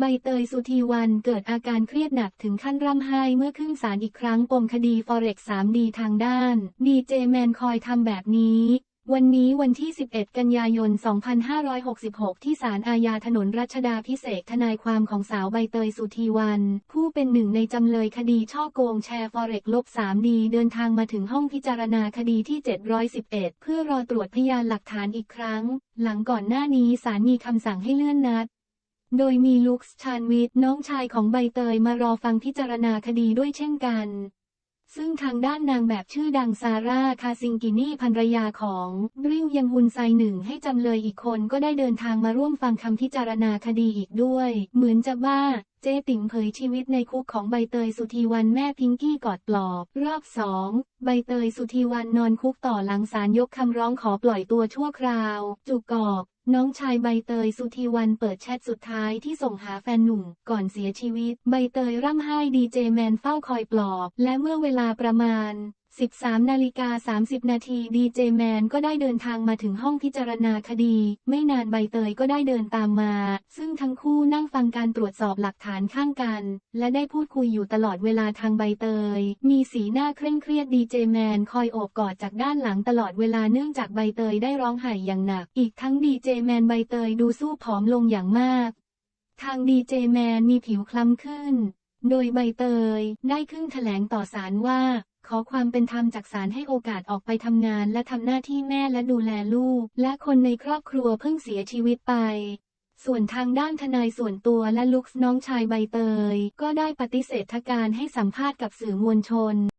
ใบเตยสุธีวันเกิดอาการเครียดหนักถึงขั้นร่ำไห้เมื่อขึ้นศาลอีกครั้งปมคดี Forex 3D ทางด้าน ดีเจแมนคอยทำแบบนี้ วันนี้วันที่ 11 กันยายน 2566 ที่ศาลอาญาถนนรัชดาพิเศษทนายความของสาวใบเตยสุธีวัน ผู้เป็นหนึ่งในจำเลยคดีช่อโกงแชร์ Forex ลบ 3D เดินทางมาถึงห้องพิจารณาคดีที่ 711 เพื่อรอตรวจพยานหลักฐานอีกครั้ง หลังก่อนหน้านี้ศาลมีคำสั่งให้เลื่อนนัด โดยมีลุคส์ชานวิทย์น้องชายของใบเตยมารอฟังพิจารณาคดีด้วยเช่นกัน ซึ่งทางด้านนางแบบชื่อดังซาร่า คาซิงกินี่ภรรยาของริวยังฮุนไซหนึ่งให้จำเลยอีกคนก็ได้เดินทางมาร่วมฟังคำพิจารณาคดีอีกด้วย เหมือนจะบ้า เจ๊ติ๋มเผยชีวิตในคุกของใบเตยสุธีวันแม่พิงกี้กอดปลอบ รอบสองใบเตยสุธีวันนอนคุกต่อหลังศาลยกคำร้องขอปล่อยตัวชั่วคราว จุกกอก น้องชายใบเตยสุธีวันเปิดแชทสุดท้ายที่ส่งหาแฟนหนุ่ม ก่อนเสียชีวิต ใบเตยร่ำไห้ดีเจแมนเฝ้าคอยปลอบ และเมื่อเวลาประมาณ13นาฬิกา30 นาทีดีเจแมนก็ได้เดินทางมาถึงห้องพิจารณาคดี ไม่นานใบเตยก็ได้เดินตามมา ซึ่งทั้งคู่นั่งฟังการตรวจสอบหลักฐานข้างกัน และได้พูดคุยอยู่ตลอดเวลาทางใบเตย มีสีหน้าเคร่งเครียดดีเจแมนคอยโอบกอดจากด้านหลังตลอดเวลาเนื่องจากใบเตยได้ร้องไห้อย่างหนัก อีกทั้งดีเจแมนใบเตยดูสู้ผอมลงอย่างมาก ทางดีเจแมนมีผิวคล้ำขึ้น โดยใบเตยได้ขึ้นแถลงต่อศาลว่า ขอความเป็นธรรมจากศาลให้โอกาสออกไปทำงาน และทำหน้าที่แม่และดูแลลูก และคนในครอบครัวเพิ่งเสียชีวิตไปส่วนทางด้านทนายส่วนตัวและลุกน้องชายใบเตย ก็ได้ปฏิเสธการให้สัมภาษณ์กับสื่อมวลชน